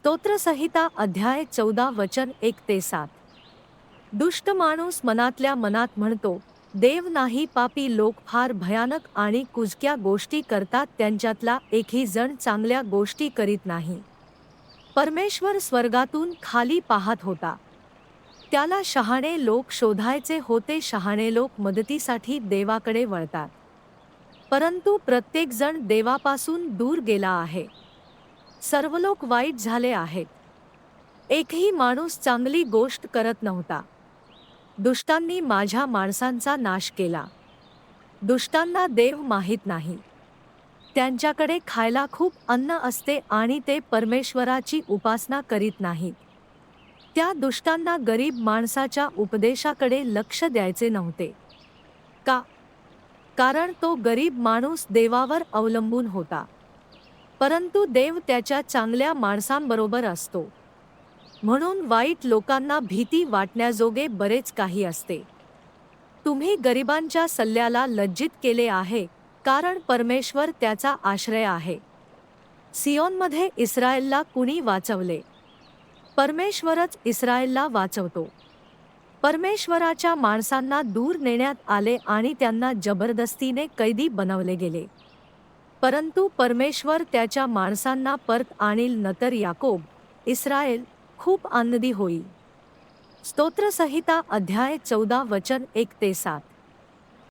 स्तोत्रसंहिता अध्याय चौदा वचन एक ते सात. दुष्ट माणूस मनातल्या मनात म्हणतो देव नाही पापी लोक फार भयानक आणि कुजक्या गोष्टी करतात त्यांच्यातला एकही जण चांगल्या गोष्टी करीत नाही. परमेश्वर स्वर्गातून खाली पाहत होता. त्याला शहाणे लोक शोधायचे होते शहाणे लोक मदतीसाठी देवाकडे वळतात. परंतु प्रत्येकजण देवापासून दूर गेला आहे. सर्व लोक वाईट झाले आहेत. एकही माणूस चांगली गोष्ट करत नव्हता. दुष्टांनी माझ्या माणसांचा नाश केला. दुष्टांना देव माहीत नाही. त्यांच्याकडे खायला खूप अन्न असते आणि ते परमेश्वराची उपासना करीत नाहीत. त्या दुष्टांना गरीब माणसाच्या उपदेशाकडे लक्ष द्यायचे नव्हते. का? कारण तो गरीब माणूस देवावर अवलंबून होता. परंतु देव त्याच्या चांगल्या माणसांबरोबर असतो. म्हणून वाईट लोकांना भीती वाटण्याजोगे बरेच काही असते. तुम्ही गरिबांच्या सल्ल्याला लज्जित केले आहे कारण परमेश्वर त्याचा आश्रय आहे. सियोनमध्ये इस्रायलला कुणी वाचवले? परमेश्वरच इस्रायलला वाचवतो. परमेश्वराच्या माणसांना दूर नेण्यात आले आणि त्यांना जबरदस्तीने कैदी बनवले गेले. परंतु परमेश्वर त्याच्या माणसांना परत आणील नतर याकोब इस्रायल खूप आनंदी होईल. स्तोत्रसंहिता अध्याय चौदा वचन एक ते सात.